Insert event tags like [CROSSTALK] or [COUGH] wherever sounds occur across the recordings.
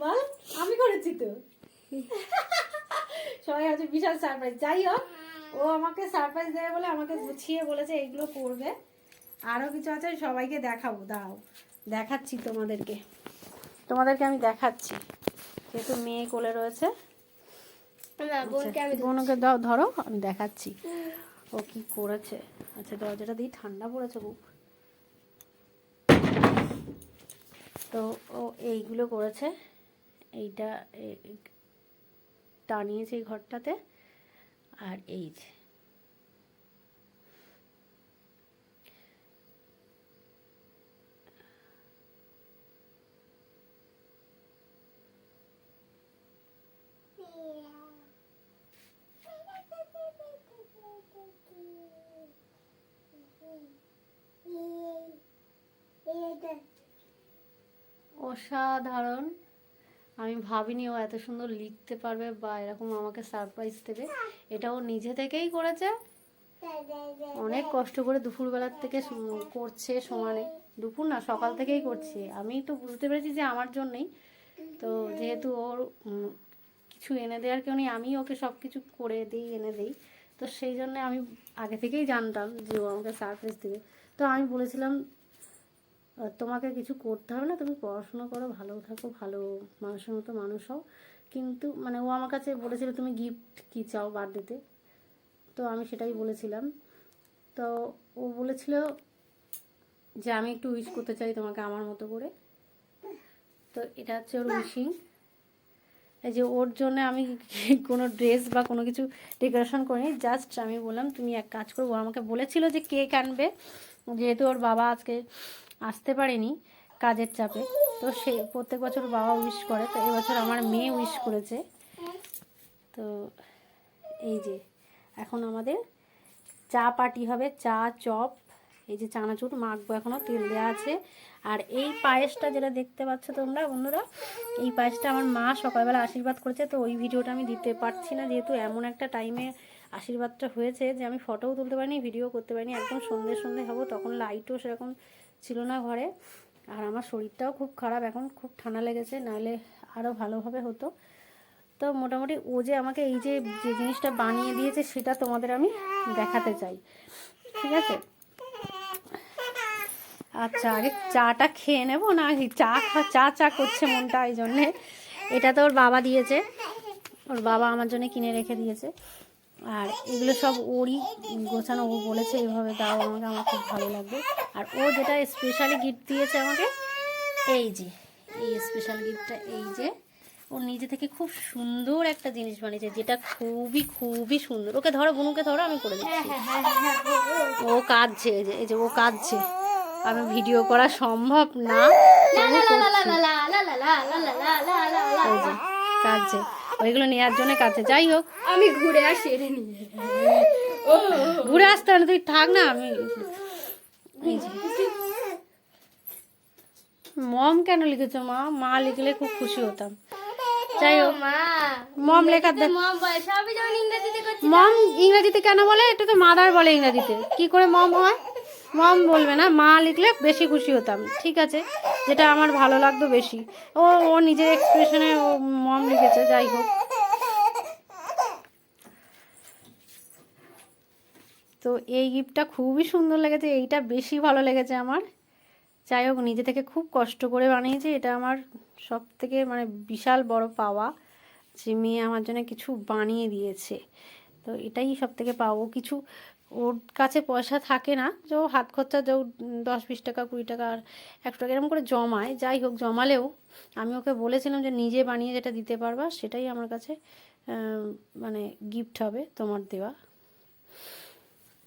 বল আমি করেছি তো। সবাই হচ্ছে বিশাল সারপ্রাইজ যাই হোক ও আমাকে সারপ্রাইজ দেবে বলে আমাকে গুছিয়ে বলেছে এইগুলো করবে আরও কিছু আছে সবাইকে দেখাবো। দাও দেখাচ্ছি তোমাদেরকে। তোমাদেরকে আমি দেখাচ্ছি। যেহেতু মেয়ে কোলে রয়েছে। না বোনকে বোনকে দাও ধরো আমি দেখাচ্ছি। ও কি করেছে? আচ্ছা দরজাটা দিয়ে ঠান্ডা পড়েছে খুব। তো ও এইগুলো করেছে। এইটা টানিয়েছে এই ঘরটাতে। আর এই যে। অসাধারণ। আমি ভাবিনি ও এত সুন্দর লিখতে পারবে বা এরকম আমাকে সারপ্রাইজ দেবে। এটা ও নিজে থেকেই করেছে। অনেক কষ্ট করে দুপুরবেলার থেকে করছে সমানে। দুপুর না, সকাল থেকেই করছে। আমি তো বুঝতে পেরেছি যে আমার জন্যই। তো যেহেতু ওর কিছু এনে দেওয়ার কেউ নেই, আমি ওকে সব কিছু করে দিই, এনে দিই। তো সেই জন্য আমি আগে থেকেই জানতাম যে ও আমাকে সারপ্রাইজ দেবে। তো আমি বলেছিলাম তোমাকে কিছু করতে হবে না, তুমি পড়াশোনা করো, ভালো থাকো, ভালো মানুষের মতো মানুষ হও। কিন্তু মানে ও আমার কাছে বলেছিল, তুমি গিফট কী চাও বার্থডেতে তো আমি সেটাই বলেছিলাম। তো ও বলেছিল যে, আমি একটু উইশ করতে চাই তোমাকে আমার মতো করে। তো এটা হচ্ছে ওর উইশিং এই যে ওর জন্য আমি [LAUGHS] কোনো ড্রেস বা কোনো কিছু ডেকোরেশন করিনি জাস্ট আমি বললাম, তুমি এক কাজ করব ও আমাকে বলেছিল যে, কেক আনবে। যেহেতু ওর বাবা আজকে আসতে পারেনি কাজের চাপে। তো সে প্রত্যেক বছর বাবা উইশ করে, তো এবছর আমার মেয়ে উইশ করেছে। তো এই যে, এখন আমাদের চা পার্টি হবে, চা, চপ, এই যে চানাচুর মাখবো এখনও তেল দেওয়া আছে। আর এই পায়েসটা যেটা দেখতে পাচ্ছ তোমরা বন্ধুরা, এই পায়েসটা আমার মা সকালবেলা আশীর্বাদ করেছে, তো ওই ভিডিওটা আমি দিতে পারছি না যেহেতু এমন একটা টাইমে আশীর্বাদটা হয়েছে যে আমি ফটোও তুলতে পারিনি ভিডিও করতে পারিনি, একদম সন্ধে সন্ধে হব, তখন লাইটও সেরকম ছিল না ঘরে। আর আমার শরীরটাও খুব খারাপ, এখন খুব ঠান্ডা লেগেছে, নাহলে আরও ভালোভাবে হতো। তো মোটামুটি ও যে আমাকে এই যে যে জিনিসটা বানিয়ে দিয়েছে, সেটা তোমাদের আমি দেখাতে চাই। ঠিক আছে? আচ্ছা আগে চাটা খেয়ে নেব না চা চা চা করছে মনটা এই জন্যে। এটা তো ওর বাবা দিয়েছে। ওর বাবা আমার জন্য কিনে রেখে দিয়েছে। আর এগুলো সব ওরই গোছানো ও বলেছে এভাবে দাও আমাকে আমার খুব ভালো লাগবে আর ও যেটা স্পেশালি গিফট দিয়েছে আমাকে এই যে এই স্পেশাল গিফটটা এই যে ও নিজে থেকে খুব সুন্দর একটা জিনিস বানিয়েছে যেটা খুবই খুবই সুন্দর ওকে ধরো বুনুকে ধরো আমি করে দিচ্ছি ও কাঁদছে এই যে ও কাঁদছে আমি ভিডিও করা সম্ভব না কাঁদছে ওইগুলো নেওয়ার জন্য কাছে। যাই হোক আমি ঘুরে আসি এটা নিয়ে ঘুরে আসতে না তুই থাক না আমি মম কেন লিখেছো মা? মা লিখলে খুব খুশি হতাম। যাই হোক মা মম লেখার দেখ মম বলে সবই যখন ইংরেজিতে করছি মম ইংরেজিতে কেন বলে? এটা তো মাদার বলে ইংরেজিতে। কি করে মম হয়? মম বলবে না, মা লিখলে বেশি খুশি হতাম, ঠিক আছে? যেটা আমার ভালো লাগতো বেশি। ও ও নিজের এক্সপ্রেশনে ও মম লিখেছে, যাই হোক। তো এই গিফটটা খুবই সুন্দর লেগেছে, এইটা বেশি ভালো লেগেছে আমার। যাই হোক, নিজে থেকে খুব কষ্ট করে বানিয়েছে, এটা আমার সব থেকে মানে বিশাল বড় পাওয়া যে মেয়ে আমার জন্য কিছু বানিয়ে দিয়েছে। তো এটাই সব থেকে পাবো কিছু ওর কাছে পয়সা থাকে না যে হাত খরচা যে দশ, বিশ টাকা, কুড়ি টাকা আর একশো টাকা এরকম করে জমায়। যাই হোক, জমালেও আমি ওকে বলেছিলাম যে নিজে বানিয়ে যেটা দিতে পারবা সেটাই আমার কাছে মানে গিফট হবে তোমার দেওয়া।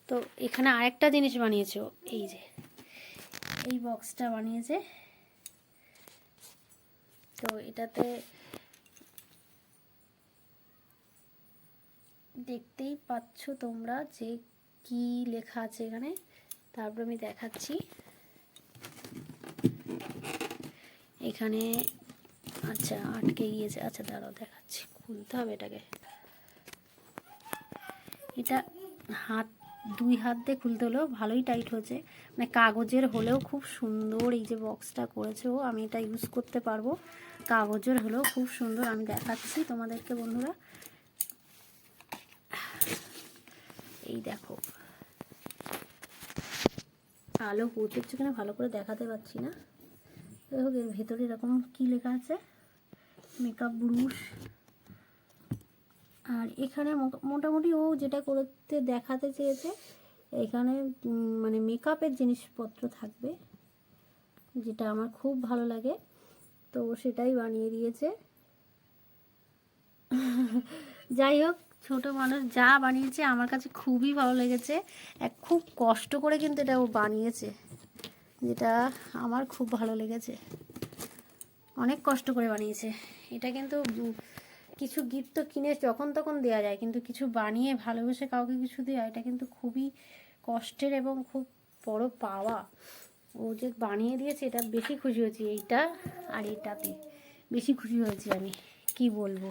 তো এখানে আরেকটা জিনিস বানিয়েছে এই যে, এই বক্সটা বানিয়েছে। তো এটাতে দেখতেই পাচ্ছ তোমরা যে কি লেখা আছে এখানে? তারপর আমি দেখাচ্ছি। এখানে আচ্ছা আটকে গিয়েছে। আচ্ছা দাঁড়াও, দেখাচ্ছি। খুলতে হবে এটাকে। এটা হাত, দুই হাত দিয়ে খুলতে হলেও ভালোই টাইট হয়েছে। মানে কাগজের হলেও খুব সুন্দর এই যে বক্সটা করেছে ও, আমি এটা ইউজ করতে পারব। কাগজের হলেও খুব সুন্দর। আমি দেখাচ্ছি তোমাদেরকে বন্ধুরা। এই দেখো। আলো পড়তেছে কিনা ভালো করে দেখাতে পাচ্ছি না। দেখো এর ভেতরে এরকম কি লেখা আছে? মেকআপ ব্রুশ আর এখানে মোটামুটি ও যেটা করতে দেখাতে চেয়েছে, এখানে মানে মেকআপের জিনিসপত্র থাকবে, যেটা আমার খুব ভালো লাগে। তো সেটাই বানিয়ে দিয়েছে। যাই হোক ছোট মানুষ যা বানিয়েছে আমার কাছে খুবই ভালো লেগেছে। এক খুব কষ্ট করে কিন্তু এটা ও বানিয়েছে, যেটা আমার খুব ভালো লেগেছে। অনেক কষ্ট করে বানিয়েছে। এটা কিন্তু কিছু গিফট তো কিনে যখন তখন দেওয়া যায়, কিন্তু কিছু বানিয়ে ভালোবেসে কাউকে কিছু দেওয়া এটা কিন্তু খুবই কষ্টের এবং খুব বড় পাওয়া। ও যে বানিয়ে দিয়েছে, এটা বেশি খুশি হয়েছি এইটা আর এটাতে। বেশি খুশি হয়েছি আমি, কি বলব?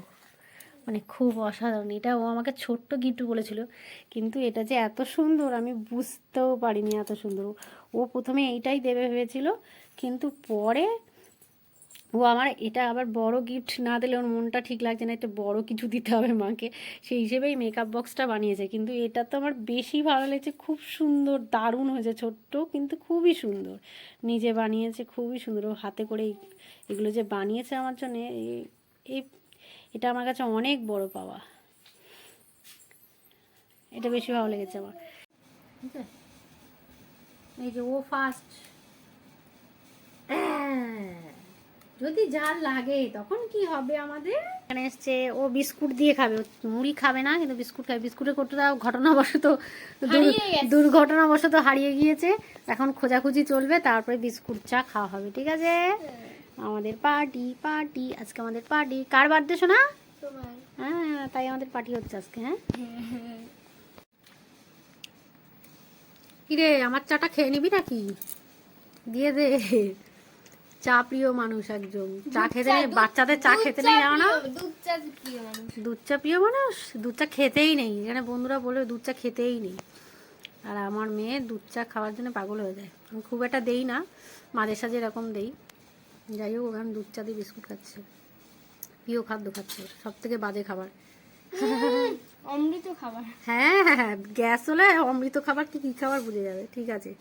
মানে খুব অসাধারণ। এটা ও আমাকে ছোট্ট গিফট বলেছিল, কিন্তু এটা যে এত সুন্দর, আমি বুঝতেও পারিনি এত সুন্দর। ও প্রথমে এইটাই দেবে ভেবেছিল, কিন্তু পরে ও আমার এটা আবার বড় গিফট না দিলে ওর মনটা ঠিক লাগছে না একটা বড় কিছু দিতে হবে মাকে। সেই হিসেবেই মেকআপ বক্সটা বানিয়েছে, কিন্তু এটা তো আমার বেশি ভালো লেগেছে, খুব সুন্দর, দারুণ হয়েছে ছোট্ট, কিন্তু খুবই সুন্দর। নিজে বানিয়েছে, খুবই সুন্দর। ও হাতে করে এগুলো যে বানিয়েছে আমার জন্য এই এটা আমার কাছে অনেক বড় পাওয়া। এটা বেশি ভালো লেগেছে আমার। ঠিক আছে? এই যে ও ফার্স্ট যদি যার লাগে তখন কি হবে আমাদের? এখানে এসছে ও বিস্কুট দিয়ে খাবে। মুড়ি খাবে না কিন্তু বিস্কুট খাবে। বিস্কুটের কোটোটা ঘটনাবশত। দুর্ঘটনাবশত হারিয়ে গিয়েছে। এখন খোঁজাখুঁজি চলবে তারপরে বিস্কুট চা খাওয়া হবে। ঠিক আছে? আমাদের পার্টি পার্টি আজকে আমাদের পার্টি কার বার্থডে শোনা হ্যাঁ তাই আমাদের পার্টি হচ্ছে আজকে হ্যাঁ? কিরে আমার চাটা খেয়ে নিবি নাকি? দিয়ে দে। চা প্রিয় মানুষ একজন। চা খেতে নেই বাচ্চাদের চা খেতে নেই জানো না? দুধ চা প্রিয় মানুষ। দুধ চা প্রিয় মানুষ? দুধ চা খেতেই নেই। এখানে বন্ধুরা বলে দুধ চা খেতেই নেই। আর আমার মেয়ে দুধ চা খাওয়ার জন্য পাগল হয়ে যায়। আমি খুব একটা দেই না মাঝে সাঝে এরকম দেই। যাই হোক ওখানে দুধ চা দিয়ে বিস্কুট খাচ্ছে। প্রিয় খাদ্য খাচ্ছে সব থেকে বাজে খাবার। অমৃত খাবার। হ্যাঁ হ্যাঁ হ্যাঁ গ্যাস হলে অমৃত খাবার কি কী খাবার বুঝে যাবে? ঠিক আছে।